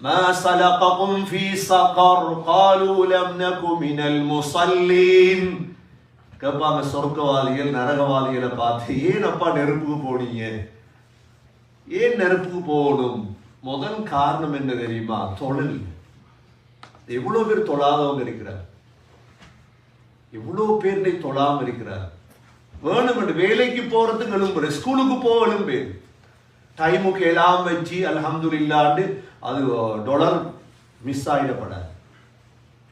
ما سلقكم في سقر قالوا لم نك من المصلين கேட்பாங்க சொர்க்கவாதிகள் நரகவாதிகளை பார்த்து ஏன் அப்பா நெருப்புக்கு போனீங்க ஏன் நெருப்புக்கு போகணும் முதல் காரணம் என்ன தெரியுமா தொழில் எவ்வளவு பேர் தொழாதவங்க இருக்கிறார் எவ்வளவு பேர் நீ தொழாம இருக்கிறார் வேணும் என்று வேலைக்கு போறதுக்கு எழும்புற ஸ்கூலுக்கு போக எழும்பு டைமுக்கு எல்லாம் வச்சு இல்லாண்டு அது டொலர் மிஸ் ஆகிடப்படாது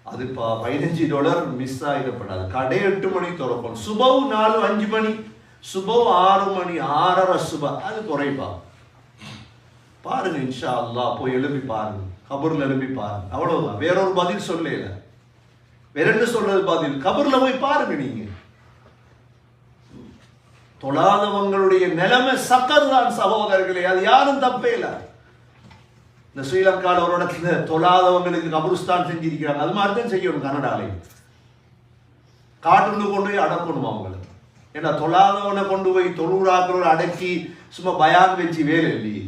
அது பதினஞ்சு டாலர் மிஸ் ஆகிடப்படாது கடை எட்டு மணி திறப்போம் சுபவு நாலு அஞ்சு மணி. சுபவு ஆறு மணி ஆறரை சுப. அது குறைப்பா. பாருங்க இன்ஷா அல்லா போய் எழுப்பி பாருங்க. கபூர்ல எழுப்பி பாருங்க. அவ்வளவுதான். வேற ஒரு பதில் சொல்லல. வேற என்ன சொல்றது பதில்? கபூர்ல போய் பாருங்க நீங்க. தொழாதவங்களுடைய நிலைமை சக்கர் தான் சகோதரர்களே. அது யாரும் தப்பே இல்லை. இந்த ஸ்ரீலங்காவில் ஒரு இடத்துல தொழாதவங்களுக்கு கபருஸ்தான் செஞ்சிருக்கிறாங்க. அது மாதிரி தான் செய்யணும் கனடாலையும் காட்டுல கொண்டு போய் அடக்கணும் அவங்களுக்கு ஏன்னா தொழாதவனை கொண்டு போய் தொழுறாக்களோட அடக்கி சும்மா பயான் வச்சு வேலை இல்லையே.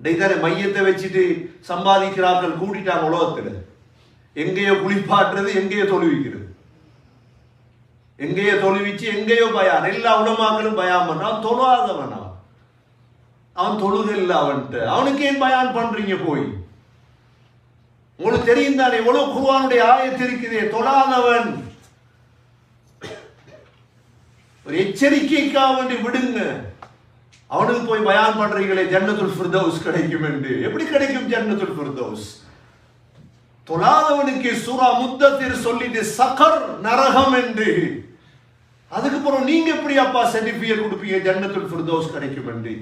இன்றைக்கு மையத்தை வச்சுட்டு சம்பாதிக்கிறார்கள் கூட்டிட்டாங்க உலகத்தில். எங்கேயோ குளிப்பாட்டுறது எங்கேயோ தொழுவிக்கிறது. எங்கேயோ தொழுவிச்சு எங்கேயோ பயான். எல்லா உடமாக்களும் பயான் பண்றான். தொழாதவன் அவன். அவன் தொழுதில்ல அவன்கிட்ட. அவனுக்கு ஏன் பயான் பண்றீங்க போய்? உங்களுக்கு தெரியும் தானே எவ்வளவு குருவானுடைய ஆயத்து இருக்குதே. தொழாதவன். ஒரு எச்சரிக்கைக்காக வேண்டி விடுங்க. அவனுக்கு போய் பயான் பண்றீங்களே ஜன்னத்துல் ஃபிர்தௌஸ் கிடைக்கும் என்று. எப்படி கிடைக்கும் ஜன்னத்துல் ஃபிர்தௌஸ்? தொழாதவனுக்கு சூரா முத்தத்தில் சொல்லிட்டு சகர் நரகம் என்று. அதுக்கப்புறம் நீங்க எப்படி அப்பா சர்டிபிகேட் கொடுப்பீங்க? ஜன்னத்துல் ஃபிர்தோஸ் கிடைக்கும் என்று.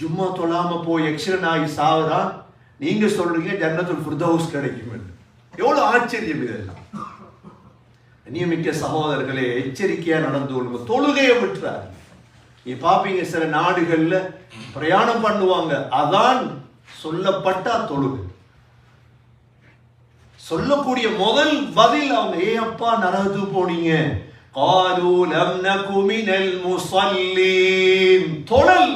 ஜும்மா தொழாம போய் எக்ஸிடன் ஆகி சாவதா நீங்க சொல்றீங்க ஜன்னத்துல் ஃபிர்தோஸ் கிடைக்கும் என்று. எவ்வளவு ஆச்சரியம் இதெல்லாம். நியமிக்க சகோதரர்களே எச்சரிக்கையா நடந்து கொள்ளுங்க. தொழுகையை விட்டுறாரு நீ பாப்பீங்க சில நாடுகள்ல பிரயாணம் பண்ணுவாங்க. அதான் சொல்லப்பட்டா தொழுகை. சொல்லக்கூடிய முதல் பதில் அவங்க ஏ அப்பா நரகத்துக்கு போனீங்க قالوا لم نك من المصلين தொழல்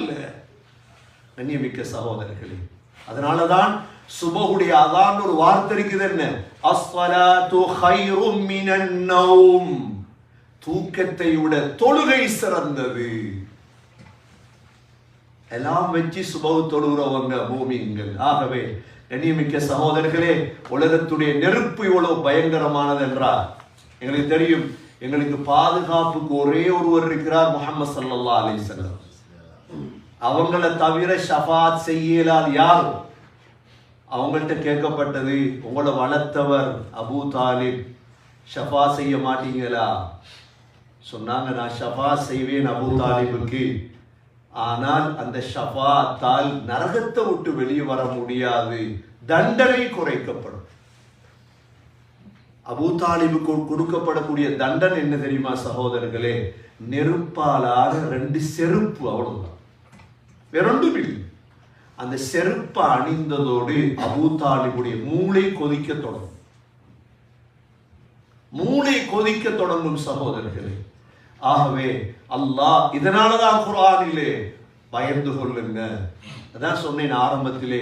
கண்ணியமிக்க சகோதரர்களே அதனாலதான் சுபகுடைய அதான் ஒரு வார்த்தை இருக்குது என்ன அஸ்ஸலாத்து ஹைரும் மினன் நௌம் தூக்கத்தை விட தொழுகை சிறந்தது எல்லாம் வச்சு சுபவு தொழுகிறவங்க பூமிங்கள் ஆகவே கண்ணியமிக்க சகோதரர்களே உலகத்துடைய நெருப்பு இவ்வளவு பயங்கரமானது என்றார் எங்களுக்கு தெரியும் எங்களுக்கு பாதுகாப்புக்கு ஒரே ஒருவர் இருக்கிறார் முகமது சல்லா அலிசல்லாம் அவங்கள தவிர ஷபாத் செய்யலால் யார்? அவங்கள்ட்ட கேட்கப்பட்டது உங்களை வளர்த்தவர் அபூ தாலிப். ஷஃபா செய்ய மாட்டீங்களா? சொன்னாங்க நான் ஷஃபா செய்வேன் அபூ தாலிபுக்கு. ஆனால் அந்த ஷபாத்தால் நரகத்தை விட்டு வெளியே வர முடியாது. தண்டனை குறைக்கப்படும். அபூ தாலிபுக்கு கொடுக்கப்படக்கூடிய தண்டனை என்ன தெரியுமா சகோதரர்களே? நெருப்பாலாக ரெண்டு செருப்பு அவ்வளவுதான். வேறொன்றும் இல்லை. அந்த செருப்பை அணிந்ததோடு அபூதாலிபுடைய மூளை கொதிக்க தொடங்கும். மூளை கொதிக்க தொடங்கும் சகோதரர்களே. ஆகவே அல்லாஹ் இதனாலதான் குரானிலே பயந்து கொள்ளுங்க. அதான் சொன்னேன் ஆரம்பத்திலே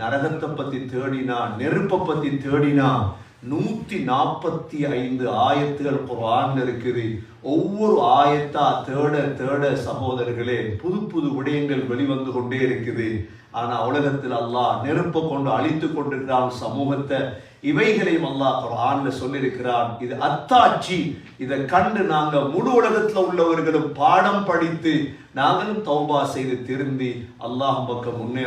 நரகத்தை பத்தி தேடினா நெருப்பை பத்தி தேடினா நூற்றி நாற்பத்தி ஐந்து ஆயத்துகள் குரான் இருக்குது. ஒவ்வொரு ஆயத்தா தேட தேட சகோதரர்களே புது புது விடயங்கள் வெளிவந்து கொண்டே இருக்குது. ஆனால் உலகத்தில் அல்லாஹ் நெருப்பை கொண்டு அழித்து கொண்டிருக்கிறான் சமூகத்தை. இவைகளையும் அல்லாஹ் குரான்ல சொல்லியிருக்கிறான். இது அத்தாட்சி. இதை கண்டு நாங்கள் முழு உலகத்தில் உள்ளவர்களும் பாடம் படித்து நாங்களும் தௌபா செய்து திருந்தி அல்லாஹ் பக்கம் முன்னே